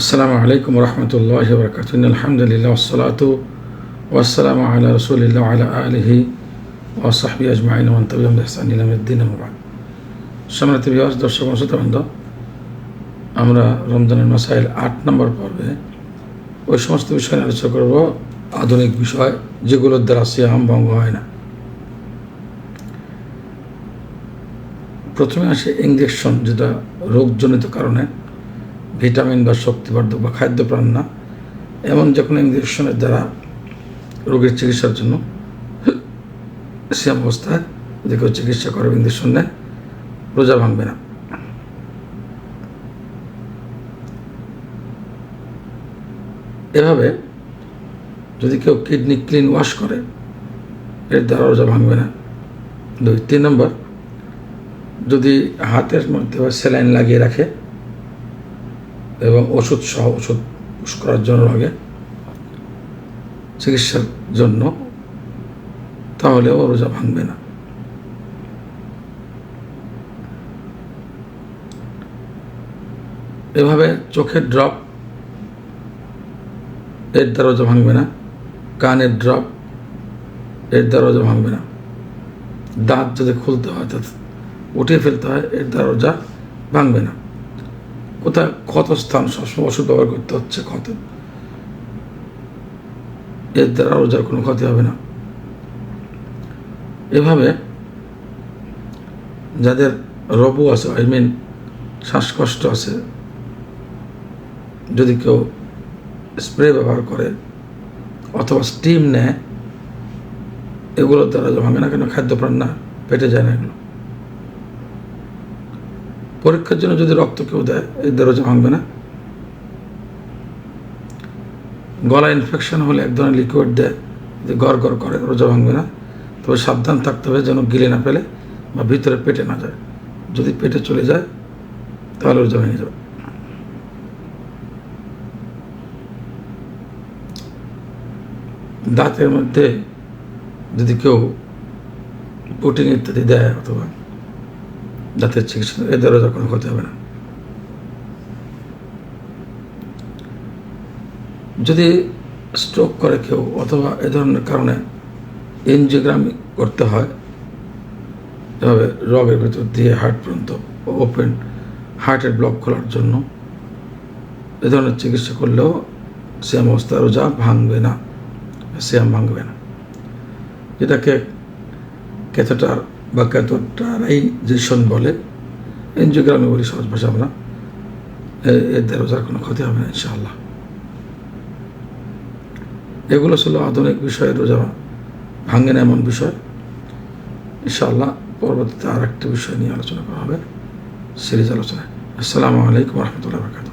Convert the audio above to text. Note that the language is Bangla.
আসসালামু আলাইকুম রহমতুল্লাহ বরকাত আলহামদুলিল্লাহ ওসলাত ওয়াসালাম আলা রসুলিল্লাহ আলা আলহি ওসাহবি আজমাইন ইলামুদ্দিন মুবাদ সম্মানিত বিবাস দর্শক শ্রোতাবৃন্দ আমরা রমজানের মাসাইল আট নম্বর পর্বে ওই সমস্ত বিষয় আলোচনা করব। আধুনিক বিষয় যেগুলোর দ্বারা সিয়াম ভঙ্গ হয় না। প্রথমে আসে ইঞ্জেকশন যেটা রোগজনিত কারণে। ভিটামিন বা শক্তিবর্ধক বা খাদ্য প্রাণ না। এমন যে কোনো ইঞ্জেকশনের দ্বারা রোগের চিকিৎসার জন্য সিয়াম অবস্থায় যদি কেউ চিকিৎসা করে ইঞ্জেকশন নেয়, রোজা ভাঙবে না। এভাবে যদি কেউ কিডনি ক্লিন ওয়াশ করে, এর দ্বারা রোজা ভাঙবে না। দুই, তিন নম্বর, যদি হাতের মধ্যে স্যালাইন লাগিয়ে রাখে এবং ওষুধ সহ, ওষুধ করার জন্য লাগে। চিকিৎসার জন্য। তাহলেও রোজা ভাঙবে না। এভাবে চোখের ড্রপ এর দরজা ভাঙবে না। কানের ড্রপ এর দরজা ভাঙবে না। দাঁত যদি খুলতে হয় অর্থাৎ উঠিয়ে ফেলতে হয়, এর দরজা ভাঙবে না। কোথায় ক্ষত স্থান সবসময় ওষুধ ব্যবহার করতে হচ্ছে ক্ষত। এর দ্বারা রোজার কোনো ক্ষতি হবে না। এভাবে যাদের রবু আছে, আই মিন শ্বাসকষ্ট আছে, যদি কেউ স্প্রে ব্যবহার করে অথবা স্টিম নেয়, এগুলোর দ্বারা ভাঙে না কেন খাদ্যপ্রাণ না, পেটে যায় না এগুলো। পরীক্ষার জন্য যদি রক্ত কেউ দেয়, এই দরজা ভাঙবে না। গলা ইনফেকশন হলে এক ধরনের লিকুইড দেয়, যে গড় গড় করে রোজা ভাঙবে না। তবে সাবধান থাকতে হবে যেন গিলে না ফেলে বা ভিতরে পেটে না যায়। যদি পেটে চলে যায়, তাহলে রোজা ভেঙে যাবে। দাঁতের মধ্যে যদি কেউ পুটিং ইত্যাদি দেয় অথবা দাঁতের চিকিৎসা এদের কোনো ক্ষতি হবে না। যদি স্ট্রোক করে কেউ অথবা এ ধরনের কারণে এনজিওগ্রামি করতে হয়, এভাবে রগের ভেতর দিয়ে হার্ট পর্যন্ত ওপেন হার্টের ব্লক খোলার জন্য এ ধরনের চিকিৎসা করলেও শ্যাম অবস্থা, রোজা ভাঙবে না শ্যাম ভাঙবে না। যেটাকে ক্যাথেটার বা ক্যাথোটারাইজেশন বলে। এনজিওগ্রামে বলি সহজ ভাষা আমরা। এর দ্বারা কোনো ক্ষতি হবে না, ইনশাআল্লাহ। এগুলো ছিল আধুনিক বিষয়ে, রোজা ভাঙে না এমন বিষয়। ইনশাআল্লাহ পরবর্তীতে আর একটা বিষয় নিয়ে আলোচনা করা হবে, সিরিজ আলোচনায়। আসসালামু আলাইকুম রহমতুল্লাহ বরকাত